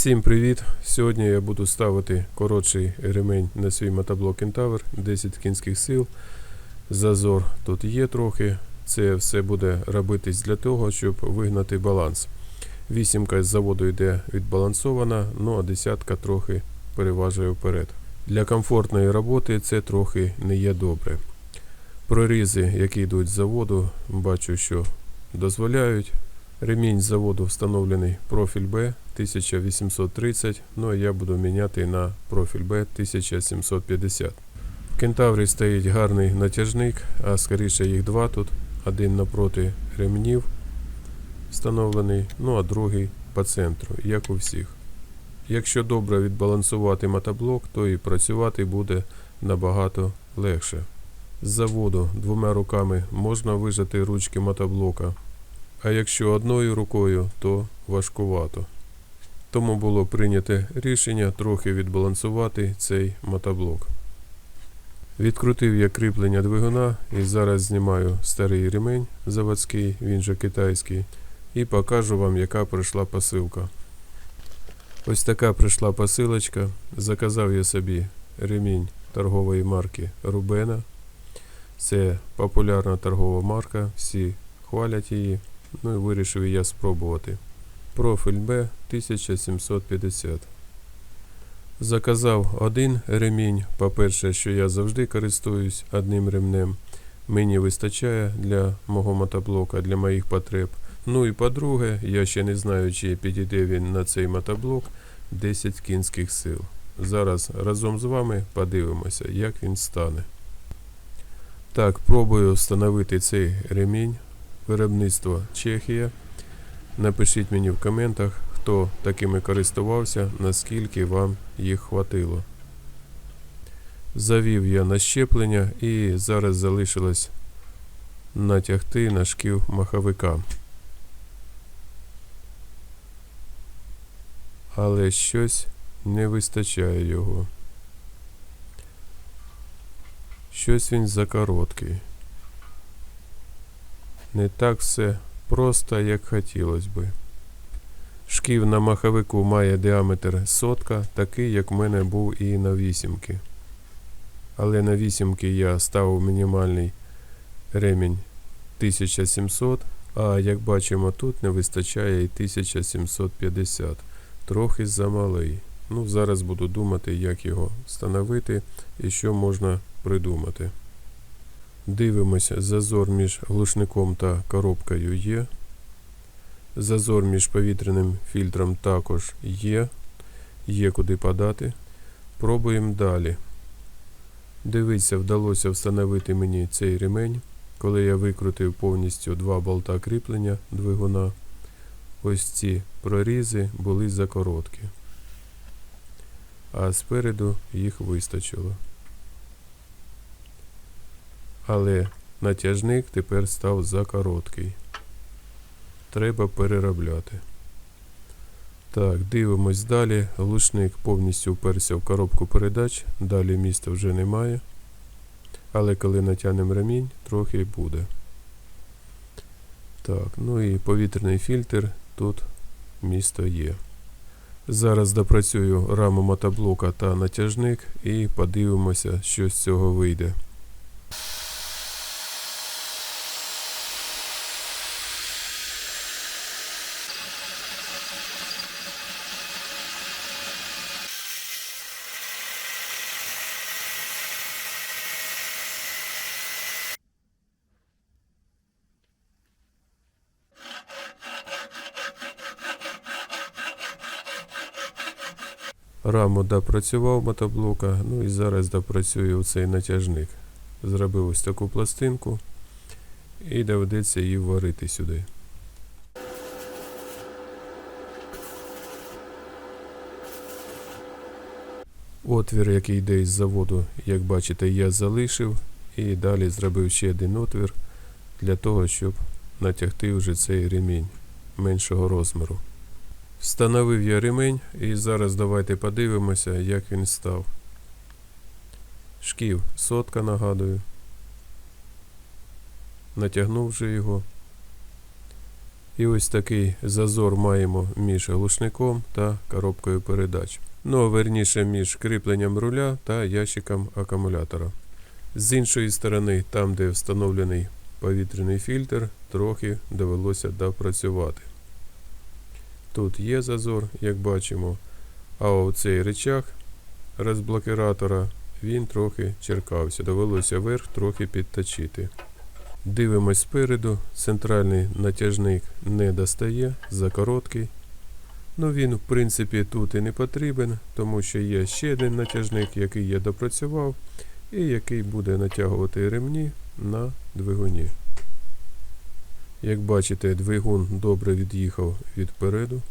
Всім привіт! Сьогодні я буду ставити коротший ремень на свій мотоблок Кентавр 10 кінських сил. Зазор тут є трохи. Це все буде робитись для того, щоб вигнати баланс. Вісімка з заводу йде відбалансована, ну а десятка трохи переважує вперед. Для комфортної роботи це трохи не є добре. Прорізи, які йдуть з заводу, бачу, що дозволяють. Ремінь заводу встановлений профіль Б 1830, ну а я буду міняти на профіль Б 1750. В Кентаврі стоїть гарний натяжник, а скоріше їх два тут. Один напроти ремнів встановлений, ну а другий по центру, як у всіх. Якщо добре відбалансувати мотоблок, то і працювати буде набагато легше. З заводу двома руками можна вижати ручки мотоблока, а якщо одною рукою, то важкувато. Тому було прийнято рішення трохи відбалансувати цей мотоблок. Відкрутив я кріплення двигуна і зараз знімаю старий ремень заводський, він же китайський, і покажу вам, яка прийшла посилка. Ось така прийшла посилочка. Заказав я собі ремінь торгової марки Рубена. Це популярна торгова марка, всі хвалять її. Ну і вирішив я спробувати. Профіль Б 1750. Заказав один ремінь. По-перше, що я завжди користуюсь одним ремнем. Мені вистачає для мого мотоблока, для моїх потреб. Ну і по-друге, я ще не знаю, чи підійде він на цей мотоблок 10 кінських сил. Зараз разом з вами подивимося, як він стане. Так, пробую встановити цей ремінь. Виробництво Чехія. Напишіть мені в коментах, хто такими користувався, наскільки вам їх хватило. Завів я на щеплення і зараз залишилось натягти на шків маховика. Але щось не вистачає його. Щось він закороткий. Не так все просто, як хотілося би. Шків на маховику має діаметр сотка, такий, як в мене був і на вісімки. Але на вісімки я ставив мінімальний ремінь 1700, а як бачимо, тут не вистачає і 1750. Трохи замалий. Ну, зараз буду думати, як його встановити і що можна придумати. Дивимося, зазор між глушником та коробкою є. Зазор між повітряним фільтром також є. Є куди подати. Пробуємо далі. Дивіться, вдалося встановити мені цей ремень, коли я викрутив повністю два болта кріплення двигуна. Ось ці прорізи були закороткі. А спереду їх вистачило. Але натяжник тепер став закороткий. Треба переробляти. Так, дивимось далі. Глушник повністю вперся в коробку передач, далі міста вже немає. Але коли натягнемо ремінь, трохи буде. Так, ну і повітряний фільтр тут місто є. Зараз допрацюю раму мотоблока та натяжник і подивимося, що з цього вийде. Раму допрацював мотоблока, ну і зараз допрацюю цей натяжник. Зробив ось таку пластинку і доведеться її варити сюди. Отвір, який йде із заводу, як бачите, я залишив і далі зробив ще один отвір для того, щоб натягти вже цей ремінь меншого розміру. Встановив я ремень і зараз давайте подивимося, як він став. Шків сотка, нагадую. Натягнув вже його. І ось такий зазор маємо між глушником та коробкою передач. Ну, а верніше між кріпленням руля та ящиком акумулятора. З іншої сторони, там де встановлений повітряний фільтр, трохи довелося допрацювати. Тут є зазор, як бачимо, а оцей речах розблокиратора він трохи черкався. Довелося вверх трохи підточити. Дивимось спереду, центральний натяжник не достає, закороткий. Ну він, в принципі, тут і не потрібен, тому що є ще один натяжник, який я допрацював, і який буде натягувати ремні на двигуні. Як бачите, двигун добре від'їхав відпереду.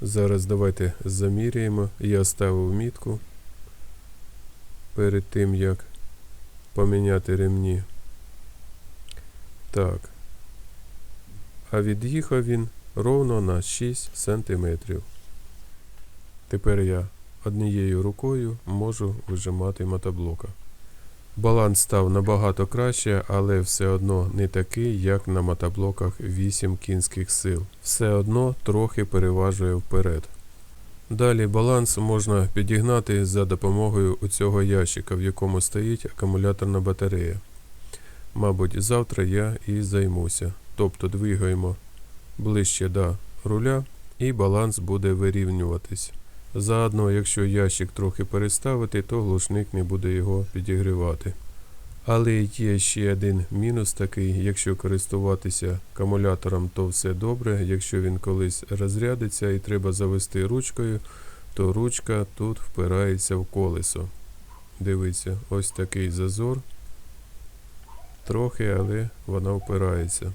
Зараз давайте заміряємо. Я ставив мітку перед тим, як поміняти ремні. Так. А від'їхав він ровно на 6 см. Тепер я однією рукою можу вижимати мотоблока. Баланс став набагато краще, але все одно не такий, як на мотоблоках 8 кінських сил. Все одно трохи переважує вперед. Далі баланс можна підігнати за допомогою цього ящика, в якому стоїть акумуляторна батарея. Мабуть, завтра я і займуся. Тобто двигаємо ближче до руля і баланс буде вирівнюватись. Заодно, якщо ящик трохи переставити, то глушник не буде його підігрівати. Але є ще один мінус такий, якщо користуватися акумулятором, то все добре. Якщо він колись розрядиться і треба завести ручкою, то ручка тут впирається в колесо. Дивіться, ось такий зазор. Трохи, але вона впирається.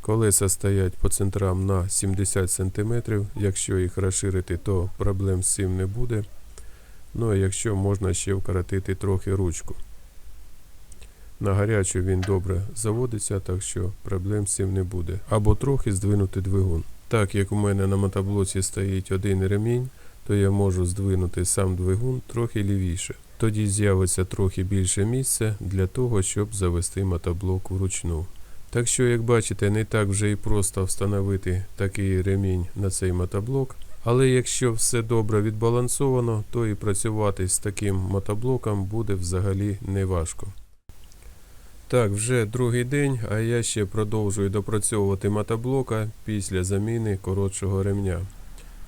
Колеса стоять по центрам на 70 см. Якщо їх розширити, то проблем з цим не буде. Ну а якщо можна ще вкоротити трохи ручку. На гарячу він добре заводиться, так що проблем з цим не буде. Або трохи здвинути двигун. Так як у мене на мотоблоці стоїть один ремінь, то я можу здвинути сам двигун трохи лівіше. Тоді з'явиться трохи більше місця для того, щоб завести мотоблок вручну. Так що, як бачите, не так вже і просто встановити такий ремінь на цей мотоблок. Але якщо все добре відбалансовано, то і працювати з таким мотоблоком буде взагалі не важко. Так, вже другий день, а я ще продовжую допрацьовувати мотоблока після заміни коротшого ремня.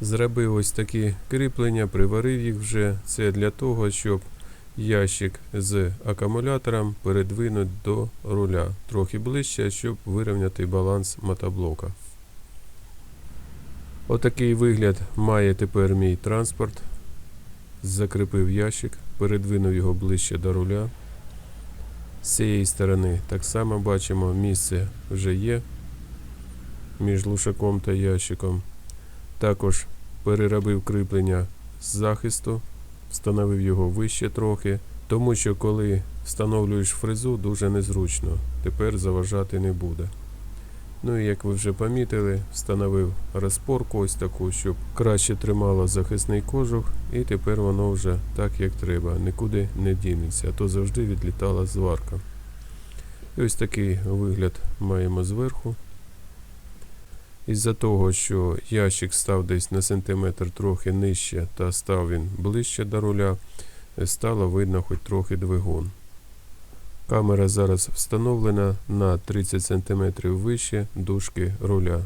Зробив ось такі кріплення, приварив їх вже. Це для того, щоб ящик з акумулятором передвинути до руля трохи ближче, щоб вирівняти баланс мотоблока. Отакий вигляд має тепер мій транспорт. Закріпив ящик, передвинув його ближче до руля. З цієї сторони так само бачимо, місце вже є між лушаком та ящиком. Також переробив кріплення з захисту, встановив його вище трохи, тому що коли встановлюєш фрезу, дуже незручно. Тепер заважати не буде. Ну і як ви вже помітили, встановив розпорку ось таку, щоб краще тримало захисний кожух, і тепер воно вже так як треба, нікуди не дінеться, а то завжди відлітала зварка. І ось такий вигляд маємо зверху. Із-за того, що ящик став десь на сантиметр трохи нижче та став він ближче до руля, стало видно хоч трохи двигун. Камера зараз встановлена на 30 см вище дужки руля.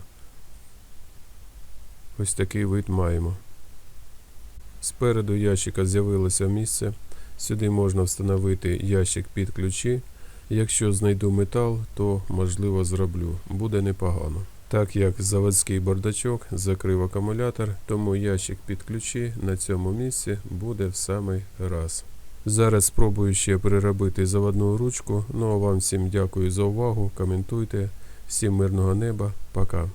Ось такий вид маємо. Спереду ящика з'явилося місце. Сюди можна встановити ящик під ключі. Якщо знайду метал, то можливо зроблю. Буде непогано. Так як заводський бардачок закрив акумулятор, тому ящик під ключі на цьому місці буде в самий раз. Зараз спробую ще переробити заводну ручку. Ну а вам всім дякую за увагу. Коментуйте. Всім мирного неба. Пока.